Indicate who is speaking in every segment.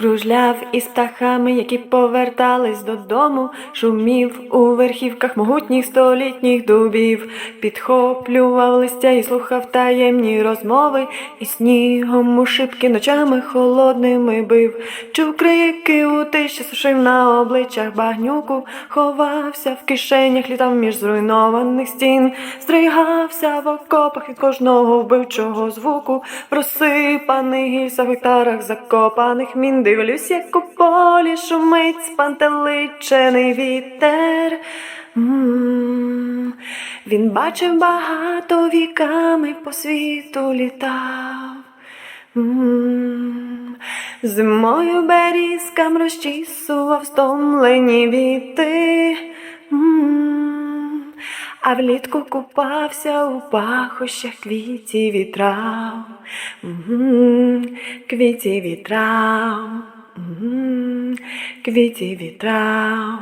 Speaker 1: Кружляв із птахами, які повертались додому, шумів у верхівках могутніх столітніх дубів, підхоплював листя і слухав таємні розмови, і снігом у шибки ночами холодними бив, чув крики у тиші, сушив на обличчях багнюку, ховався в кишенях, літав між зруйнованих стін, стригався в окопах від кожного вбивчого звуку, в розсипаних гільцях, гектарах закопаних мін. Дивлюсь, як у полі шумить спантеличений вітер. М, Він бачив багато віками по світу літав. М, Зимою берізкам розчісував стомлені віти. М, А влітку купався у пахощах квітів і трав, квітів і трав, квітів і трав.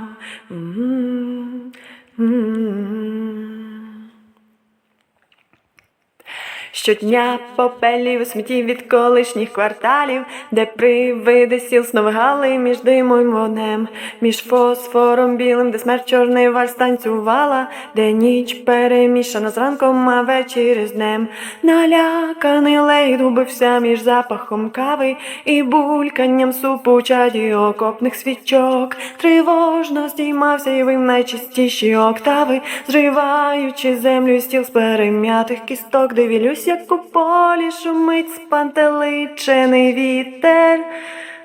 Speaker 1: Щодня попелів у смітті від колишніх кварталів, де привиди сіл сновигали між димом і вогнем, між фосфором білим, де смерть чорний вальс танцювала, де ніч перемішана з ранком, а вечір з днем. Наляканий лейд губився між запахом кави і бульканням супу у чаді окопних свічок. Тривожно здіймався і вим найчистіші октави, зриваючи землю і стіл з перем'ятих кісток, дивлюсь, у полі шумить спантеличений вітер.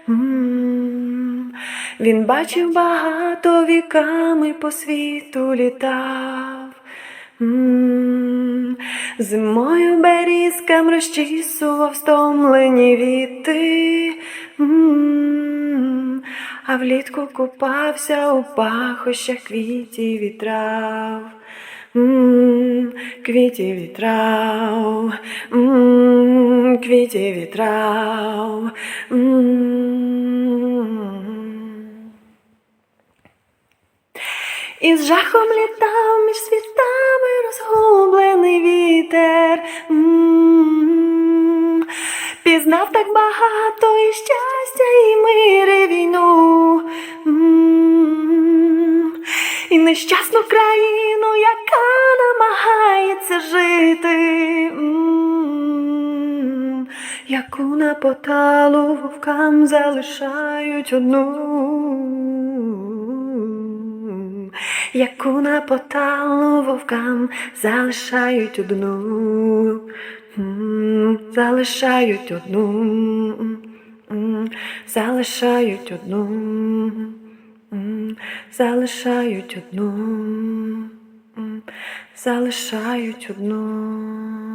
Speaker 1: М, Він бачив багато віками по світу літав. М, Зимою берізкам розчісував стомлені віти, М, а влітку купався у пахощах квітів і трав. М, М, квітів і трав. М. І з жахом літав між світами розгублений вітер. Пізнав так багато і щастя, і мир, і війну. І нещасну країну, яка намагається жити. Яку на поталу вовкам залишають одну. Яку на поталу вовкам залишають одну, залишають одну, залишають одну, залишають одну, залишають одну.